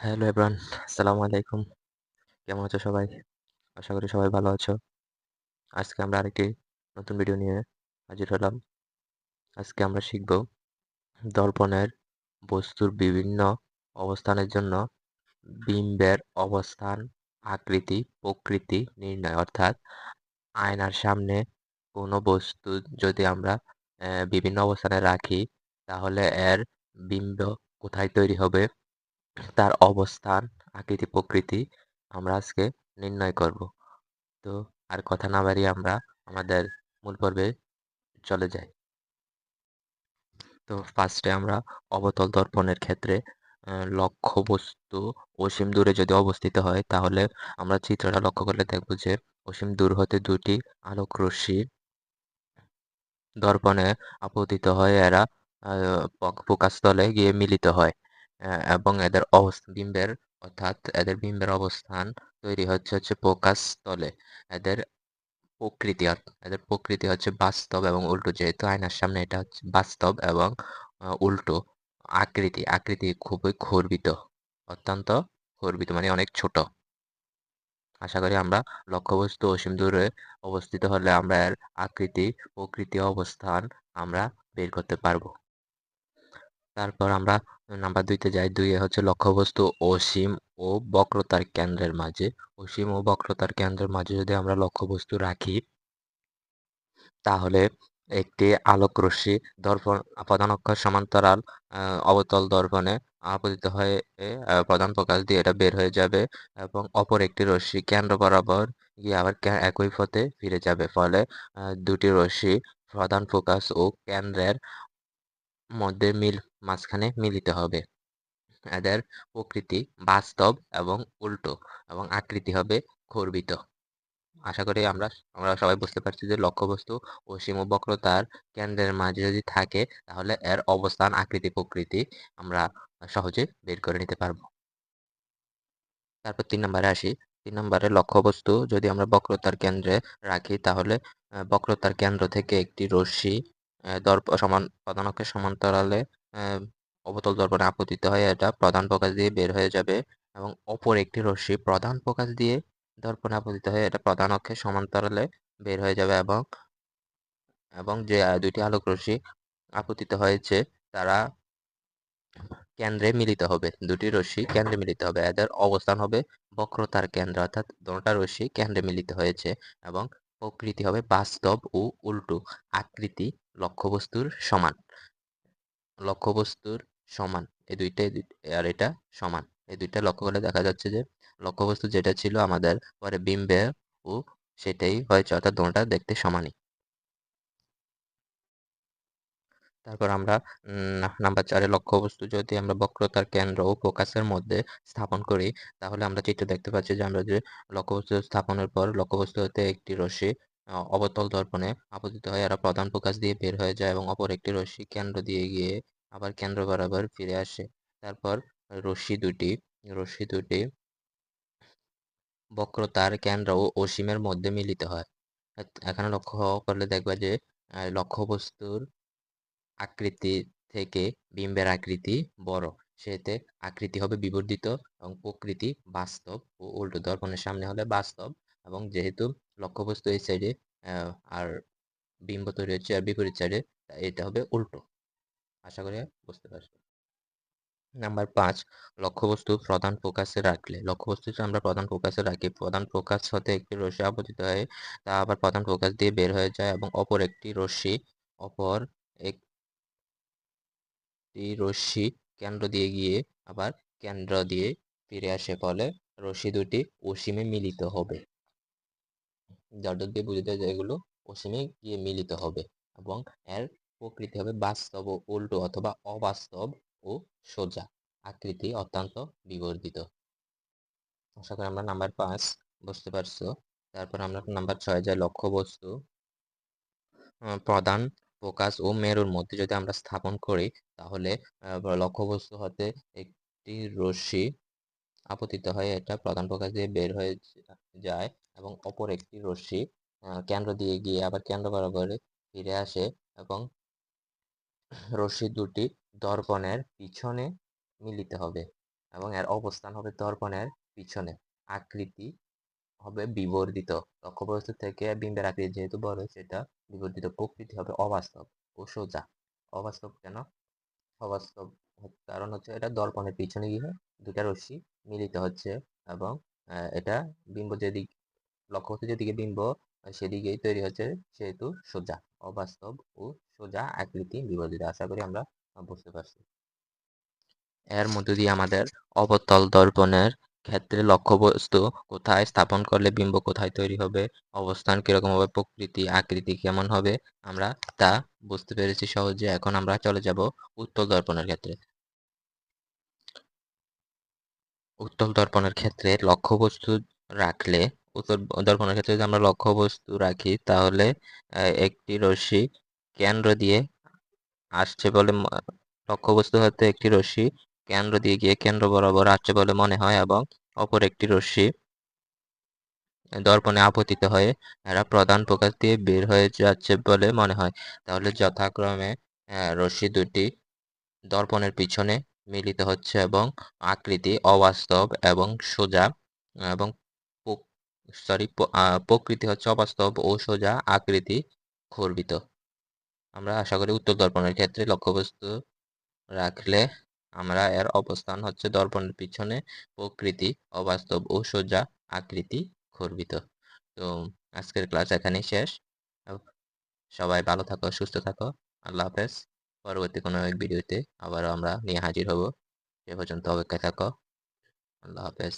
Hello everyone, আসসালামু আলাইকুম। কেমন আছো সবাই? আশা করি সবাই ভালো আছো। আজকে আমরা আরেকটি নতুন ভিডিও নিয়ে হাজির হলাম। আজকে আমরা শিখব দর্পণের বস্তুর বিভিন্ন অবস্থানের জন্য বিম্বের অবস্থান, আকৃতি, প্রকৃতি নির্ণয়। অর্থাৎ আয়নার সামনে কোনো বস্তু যদি আমরা বিভিন্ন অবস্থানে রাখি, তাহলে এর বিম্ব কোথায় তৈরি হবে? তার অবস্থান, আকৃতি, প্রকৃতি আমরা আজকে নির্ণয় করব। তো আর কথা না বাড়িয়ে আমরা আমাদের মূল পর্বে চলে যাই। তো ফার্স্টে আমরা অবতল দর্পণের ক্ষেত্রে লক্ষ্য বস্তু অসীম দূরে যদি অবস্থিত হয়, তাহলে আমরা চিত্রটা লক্ষ্য করলে দেখব যে অসীম দূর হতে দুটি আলোক রশ্মি দর্পণে আপতিত হয়। এরা ফোকাসতলে গিয়ে মিলিত হয়। এবং এদের অবস্থান বিম্বের, অর্থাৎ এদের বিম্বের অবস্থান তৈরি হচ্ছে হচ্ছে ফোকাস তলে। এদের প্রকৃতি এদের প্রকৃতি হচ্ছে বাস্তব এবং উল্টো, যেহেতু আয়নার সামনে এটা হচ্ছে বাস্তব এবং উল্টো আকৃতি আকৃতি খুবই খর্বিত, অত্যন্ত খর্বিত মানে অনেক ছোট। আশা করি আমরা লক্ষ্যবস্তু অসীম দূরে অবস্থিত হলে আমরা এর আকৃতি, প্রকৃতি অবস্থান আমরা বের করতে পারব। তারপর আমরা নাম্বার দুইতে যাই। দুইয়ে হচ্ছে লক্ষ্যবস্তু, অসীম ও বক্রতার কেন্দ্রের মাঝে। অসীম ও বক্রতার কেন্দ্রের মাঝে যদি আমরা লক্ষ্যবস্তু রাখি, তাহলে একটি আলোক রশ্মি দর্পণ, প্রধান অক্ষর সমান্তরাল অবতল দর্পণে আপতিত হয়ে প্রধান প্রকাশ দিয়ে এটা বের হয়ে যাবে এবং অপর একটি রশ্মি কেন্দ্র বরাবর গিয়ে আবার একই পথে ফিরে যাবে। ফলে দুটি রশ্মি প্রধান ফোকাস ও কেন্দ্রের মধ্যে মিল, মাঝখানে মিলিত হবে। এদের প্রকৃতি বাস্তব এবং উল্টো এবং আকৃতি হবে খর্বিত। আশা করি আমরা আমরা সবাই বুঝতে পারছি যে লক্ষ্যবস্তু অসীম বক্রতার কেন্দ্রের মাঝে যদি থাকে, তাহলে এর অবস্থান আকৃতি, প্রকৃতি আমরা সহজে বের করে নিতে পারব। তারপর তিন নম্বরে আসি। তিন নম্বরে লক্ষ্যবস্তু যদি আমরা বক্রতার কেন্দ্রে রাখি, তাহলে বক্রতার কেন্দ্র থেকে একটি রশ্মি দর্প, সমান প্রধান অক্ষের সমান্তরালে অবতল দর্পণে আপতিত হয় এটা প্রধান প্রকাশ দিয়ে বের হয়ে যাবে এবং অপর একটি রশ্মি প্রধান প্রকাশ দিয়ে দর্পণে আপতিত হয়ে এটা প্রধান অক্ষের সমান্তরালে বের হয়ে যাবে এবং এবং যে দুইটি আলোক রশ্মি আপতিত হয়েছে তারা কেন্দ্রে মিলিত হবে। দুটি রশ্মি কেন্দ্রে মিলিত হবে। এদের অবস্থান হবে বক্রতার কেন্দ্র অর্থাৎ দুটা রশ্মি কেন্দ্রে মিলিত হয়েছে এবং প্রকৃতি হবে বাস্তব ও উল্টো। আকৃতি লক্ষ্যবস্তুর সমান। লক্ষ্যবস্তুর সমান। এই দুইটাই আর এটা সমান। এই দুইটা লক্ষ্য করলে দেখা যাচ্ছে যে, লক্ষ্যবস্তু যেটা ছিল আমাদের পরে বিম্বে ও সেটাই হয়েছে, অর্থাৎ দুটা দেখতে সমানই। তারপর আমরা নাম্বার চারে লক্ষ্যবস্তু যদি আমরা বক্রতার কেন্দ্র ও ফোকাসের মধ্যে স্থাপন করি, তাহলে আমরা চিত্র দেখতে পাচ্ছি যে আমরা যে লক্ষ্যবস্তু স্থাপনের পর লক্ষ্যবস্তু হতে একটি রশ্মি অবতল দর্পণে আপতিত হয় এরা প্রধান ফোকাস দিয়ে বের হয়ে যায় এবং অপর একটি রশ্মি কেন্দ্র দিয়ে গিয়ে আবার কেন্দ্র বরাবর ফিরে আসে। তারপর রশ্মি দুটি রশ্মি দুটি বক্রতার কেন্দ্র ও অসীমের মধ্যে মিলিত হয়। এখানে লক্ষ্য করলে দেখবা যে লক্ষ্যবস্তুর আকৃতি থেকে বিম্বের আকৃতি বড়। সেতে আকৃতি হবে বিবর্ধিত এবং প্রকৃতি বাস্তব ও উল্টো দর্পণের সামনে হলে বাস্তব। এবং যেহেতু লক্ষ্যবস্তু এই সাইডে আর বিম্ব তৈরি হচ্ছে আর বিপরীত সাইডে এটা হবে উল্টো। আশা করি বুঝতে পারছ নাম্বার পাঁচ, লক্ষ্যবস্তু প্রধান ফোকাসে রাখলে। লক্ষ্যবস্তু আমরা প্রধান ফোকাসে রাখি, প্রধান ফোকাস হতে একটি রশ্মি আপতিত হয়, তা আবার প্রধান ফোকাস দিয়ে বের হয়ে যায় এবং অপর একটি রশ্মি, অপর একটি রশ্মি কেন্দ্র দিয়ে গিয়ে আবার কেন্দ্র দিয়ে ফিরে আসে, ফলে রশ্মি দুটি অসীমে মিলিত হবে। যার দিয়ে দেওয়া যায়, এগুলো অসীমে গিয়ে মিলিত হবে এবং এর প্রকৃতি হবে বাস্তব ও উল্টো অথবা অবাস্তব ও সোজা। আকৃতি অত্যন্ত বিবর্ধিত। আশা করি আমরা নাম্বার পাঁচ বুঝতে পারছ। তারপর আমরা নাম্বার ছয় যাই লক্ষ্যবস্তু প্রধান ফোকাস ও মেরুর মধ্যে যদি আমরা স্থাপন করি, তাহলে লক্ষ্যবস্তু হতে একটি রশ্মি আপতিত হয় এটা প্রধান ফোকাস দিয়ে বের হয়ে যায়। এবং অপর একটি রশ্মি কেন্দ্র দিয়ে গিয়ে আবার কেন্দ্র বরাবর ফিরে আসে এবং রশ্মি দুটি দর্পণের পিছনে মিলিত হবে এবং এর অবস্থান হবে দর্পণের পিছনে। আকৃতি হবে বিবর্ধিত। লক্ষ্যবস্তু থেকে বিম্বের আকৃতি যেহেতু বড়, সেটা বিবর্ধিত প্রকৃতি হবে অবাস্তব ও সোজা। অবাস্তব কেন? অবাস্তব কারণ হচ্ছে এটা দর্পণের পিছনে গিয়ে দুটা রশ্মি মিলিত হচ্ছে এবং এটা বিম্ব যেদিক লক্ষ্যবস্তু যেদিকে বিম্ব সেদিকেই তৈরি হচ্ছে সেহেতু সোজা, অবাস্তব ও সোজা আকৃতি বিবর্ধিত আশা করি আমরা বুঝতে পারছি। এর মধ্য দিয়ে আমাদের অবতল দর্পণের ক্ষেত্রে লক্ষ্যবস্তু কোথায় স্থাপন করলে বিম্ব কোথায় তৈরি হবে, অবস্থান কীরকম হবে, প্রকৃতি, আকৃতি কেমন হবে, আমরা তা বুঝতে পেরেছি সহজে। এখন আমরা চলে যাব উত্তল দর্পণের ক্ষেত্রে। উত্তল দর্পণের ক্ষেত্রে লক্ষ্যবস্তু রাখলে উত্তল দর্পণের ক্ষেত্রে যদি আমরা লক্ষ্যবস্তু রাখি, তাহলে একটি রশ্মি কেন্দ্র দিয়ে আসছে বলে লক্ষ্যবস্তু হতে একটি রশ্মি কেন্দ্র দিয়ে গিয়ে কেন্দ্র বরাবর আসছে বলে মনে হয় এবং অপর একটি রশ্মি দর্পণে আপতিত হয়ে এরা প্রধান প্রকাশ দিয়ে বের হয়ে যাচ্ছে বলে মনে হয়। তাহলে যথাক্রমে রশ্মি দুটি দর্পণের পিছনে মিলিত হচ্ছে এবং আকৃতি অবাস্তব এবং সোজা এবং সরি প্রকৃতি হচ্ছে অবাস্তব ও সোজা আকৃতি খর্বিত। আমরা আশা করি উত্তর দর্পণের ক্ষেত্রে লক্ষ্যবস্তু রাখলে আমরা এর অবস্থান হচ্ছে দর্পণের পিছনে প্রকৃতি অবাস্তব ও সোজা আকৃতি খর্বিত। তো আজকের ক্লাস এখানেই শেষ। সবাই ভালো থাকো, সুস্থ থাকো। আল্লাহ হাফেজ। পরবর্তী কোনো এক ভিডিওতে আবারও আমরা নিয়ে হাজির হব। সে পর্যন্ত অপেক্ষায় থাকো। আল্লাহ হাফেজ।